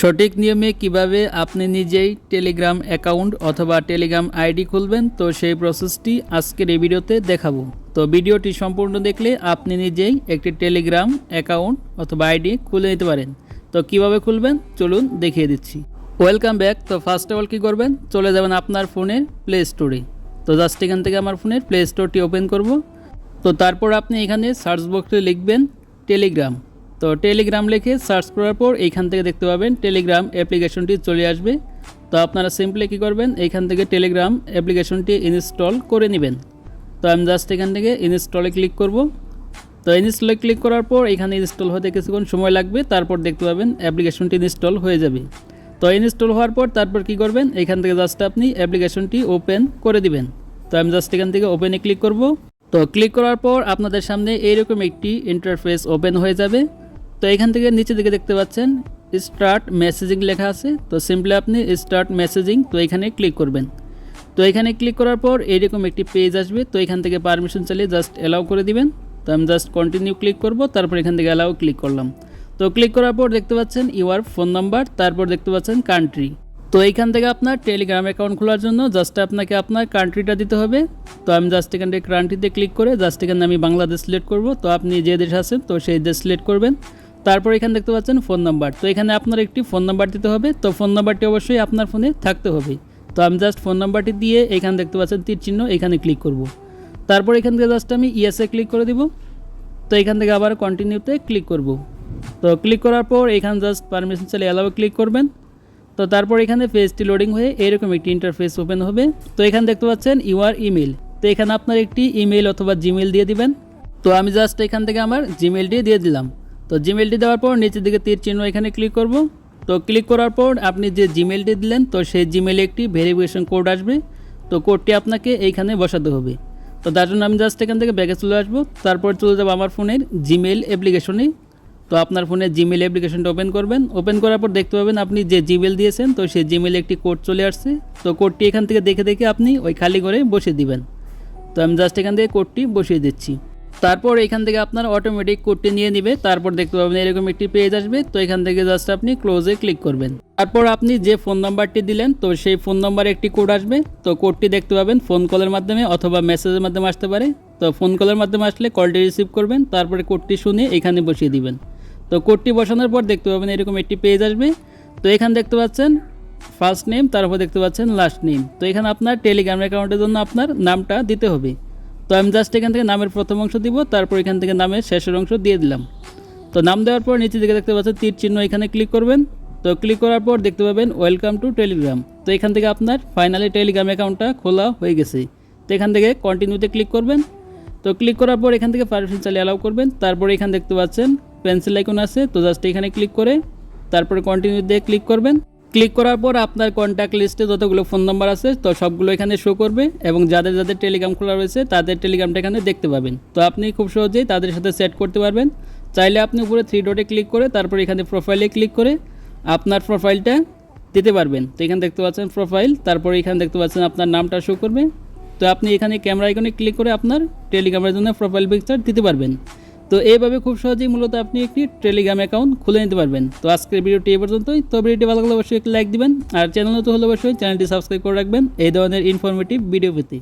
সঠিক নিয়মে কীভাবে আপনি নিজেই টেলিগ্রাম অ্যাকাউন্ট অথবা টেলিগ্রাম আইডি খুলবেন, তো সেই প্রসেসটি আজকের এই ভিডিওতে দেখাবো। তো ভিডিওটি সম্পূর্ণ দেখলে আপনি নিজেই একটি টেলিগ্রাম অ্যাকাউন্ট অথবা আইডি খুলে নিতে পারেন। তো কীভাবে খুলবেন, চলুন দেখিয়ে দিচ্ছি। ওয়েলকাম ব্যাক তো ফার্স্ট অফ অল কী করবেন, চলে যাবেন আপনার ফোনের প্লে স্টোরে তো জাস্ট এখান থেকে আমার ফোনের প্লে স্টোরটি ওপেন করব। তো তারপর আপনি এখানে সার্চ বক্সে লিখবেন টেলিগ্রাম তো টেলিগ্রাম লিখে সার্চ করার পর এইখান থেকে দেখতে পাবেন টেলিগ্রাম অ্যাপ্লিকেশনটি চলে আসবে। তো আপনারা সিম্পলি কী করবেন? এইখান থেকে টেলিগ্রাম অ্যাপ্লিকেশনটি ইনস্টল করে নেবেন। তো আমি জাস্ট এখান থেকে ইনস্টলে ক্লিক করব। তো ইনস্টলে ক্লিক করার পর এখানে ইনস্টল হতে কিছুক্ষণ সময় লাগবে, তারপর দেখতে পাবেন অ্যাপ্লিকেশনটি ইনস্টল হয়ে যাবে। তো ইনস্টল হওয়ার পর তারপর কি করবেন? এখান থেকে জাস্ট আপনি অ্যাপ্লিকেশনটি ওপেন করে দিবেন। তো আমি জাস্ট এখান থেকে ওপেনে ক্লিক করব। তো ক্লিক করার পর আপনাদের সামনে এইরকম একটি ইন্টারফেস ওপেন হয়ে যাবে। তো এখান থেকে নিচে দিকে দেখতে পাচ্ছেন স্টার্ট মেসেজিং লেখা আছে। তো সিম্পলি আপনি স্টার্ট মেসেজিং তো এখানে ক্লিক করবেন। তো এখানে ক্লিক করার পর এইরকম একটি পেজ আসবে, তো এখান থেকে পারমিশন চালিয়ে জাস্ট অ্যালাউ করে দিবেন। তো আমি জাস্ট কন্টিনিউ ক্লিক করব, তারপর এখান থেকে অ্যালাউ ক্লিক করলাম। তো ক্লিক করার পর দেখতে পাচ্ছেন ইউর ফোন নাম্বার তারপর দেখতে পাচ্ছেন কান্ট্রি তো এইখান থেকে আপনার টেলিগ্রাম অ্যাকাউন্ট খোলার জন্য জাস্ট আপনাকে আপনার কান্ট্রিটা দিতে হবে। তো আমি জাস্ট এখান থেকে কান্ট্রিতে ক্লিক করে জাস্ট এখানে আমি বাংলাদেশ সিলেক্ট করব। তো আপনি যে দেশ আছেন, তো সেই দেশ সিলেক্ট করবেন। তারপর এখানে দেখতে পাচ্ছেন ফোন নাম্বার তো এখানে আপনার একটি ফোন নাম্বার দিতে হবে। তো ফোন নাম্বারটি অবশ্যই আপনার ফোনে থাকতে হবে। তো আমি জাস্ট ফোন নাম্বারটি দিয়ে এখানে দেখতে পাচ্ছেন তীর চিহ্ন এখানে ক্লিক করব। তারপর এখান থেকে জাস্ট আমি ইয়েসে ক্লিক করে দিব। তো এখান থেকে আবার কন্টিনিউতে ক্লিক করব। তো ক্লিক করার পর এখানে জাস্ট পারমিশন চালিয়ে অ্যালাউ ক্লিক করবেন। তো তারপর এখানে পেজটি লোডিং হয়ে এরকম একটি ইন্টারফেস ওপেন হবে। তো এখানে দেখতে পাচ্ছেন ইউআর ইমেল তো এখানে আপনার একটি ইমেল অথবা জিমেল দিয়ে দিবেন। তো আমি জাস্ট এখান থেকে আমার জিমেলটি দিয়ে দিলাম। তো জিমেলটি দেওয়ার পর নিচের দিকে তীর চিহ্ন এখানে ক্লিক করব। তো ক্লিক করার পর আপনি যে জিমেলটি দিলেন, তো সেই জিমেলে একটি ভেরিফিকেশন কোড আসবে। তো কোডটি আপনাকে এইখানে বসাতে হবে। তো তার জন্য আমি জাস্ট এখান থেকে ব্যাগে চলে আসব। তারপর চলে যাব আমার ফোনের জিমেল অ্যাপ্লিকেশনে তো আপনার ফোনে জিমেল অ্যাপ্লিকেশনটা ওপেন করবেন। ওপেন করার পর দেখতে পাবেন আপনি যে জিমেল দিয়েছেন, তো সেই জিমেলে একটি কোড চলে আসছে। তো কোডটি এখান থেকে দেখে দেখে আপনি ওই খালি করে বসিয়ে দিবেন। তো আমি জাস্ট এখান থেকে কোডটি বসিয়ে দিচ্ছি। তারপর এখান থেকে আপনার অটোমেটিক কোডটি নিয়ে নেবে, তারপর দেখতে পাবেন এরকম একটি পেজ আসবে, তো এখান থেকে জাস্ট আপনি ক্লোজে ক্লিক করবেন। তারপর আপনি যে ফোন নাম্বারটি দিলেন, তো সেই ফোন নাম্বারে একটি কোড আসবে, তো কোডটি দেখতে পাবেন ফোন কলের মাধ্যমে অথবা মেসেজের মাধ্যমে আসতে পারে। তো ফোন কলের মাধ্যমে আসলে কলটি রিসিভ করবেন, তারপরে কোডটি শুনে এখানে বসিয়ে দিবেন। তো কোডটি বসানোর পর দেখতে পাবেন এরকম একটি পেজ আসবে। তো এখানে দেখতে পাচ্ছেন ফার্স্ট নেম তারপর দেখতে পাচ্ছেন লাস্ট নেম তো এখানে আপনার টেলিগ্রাম অ্যাকাউন্টের জন্য আপনার নামটা দিতে হবে। তো আমি জাস্ট এখান থেকে নামের প্রথম অংশ দিব, তারপর এখান থেকে নামের শেষের অংশ দিয়ে দিলাম। তো নাম দেওয়ার পর নিচে দিকে দেখতে পাচ্ছেন তীর চিহ্ন এখানে ক্লিক করবেন। তো ক্লিক করার পর দেখতে পাবেন ওয়েলকাম টু টেলিগ্রাম তো এখান থেকে আপনার ফাইনালি টেলিগ্রাম অ্যাকাউন্টটা খোলা হয়ে গেছে। তো এখান থেকে কন্টিনিউতে ক্লিক করবেন। তো ক্লিক করার পর এখান থেকে পারমিশন চালিয়ে অ্যালাউ করবেন। তারপরে এখানে দেখতে পাচ্ছেন পেন্সিল আইকন আছে, তো জাস্ট এখানে ক্লিক করে তারপরে কন্টিনিউ দিয়ে ক্লিক করবেন। ক্লিক করার পর আপনার কন্ট্যাক্ট লিস্টে যতগুলো ফোন নাম্বার আছে, তো সবগুলো এখানে শো করবে এবং যাদের যাদের টেলিগ্রাম খোলা রয়েছে, তাদের টেলিগ্রামটা এখানে দেখতে পাবেন। তো আপনি খুব সহজেই তাদের সাথে সেট করতে পারবেন। চাইলে আপনি উপরে থ্রি ডটে ক্লিক করে তারপর এখানে প্রোফাইলে ক্লিক করে আপনার প্রোফাইলটা দিতে পারবেন। তো এখানে দেখতে পাচ্ছেন প্রোফাইল তারপর এখানে দেখতে পাচ্ছেন আপনার নামটা শো করবে। তো আপনি এখানে ক্যামেরা আইকনে ক্লিক করে আপনার টেলিগ্রামের জন্য প্রোফাইল পিকচার দিতে পারবেন। তো এইভাবে খুব সহজেই মূলত আপনি একটি টেলিগ্রাম অ্যাকাউন্ট খুলে নিতে পারবেন। তো আজকের ভিডিওটি এ পর্যন্তই। তো ভিডিওটি ভালো লাগলে অবশ্যই একটি লাইক দিবেন। আর চ্যানেল তো হলে অবশ্যই চ্যানেলটি সাবস্ক্রাইব করে রাখবেন। এই ধরনের ইনফরমেটিভ ভিডিও পেতে।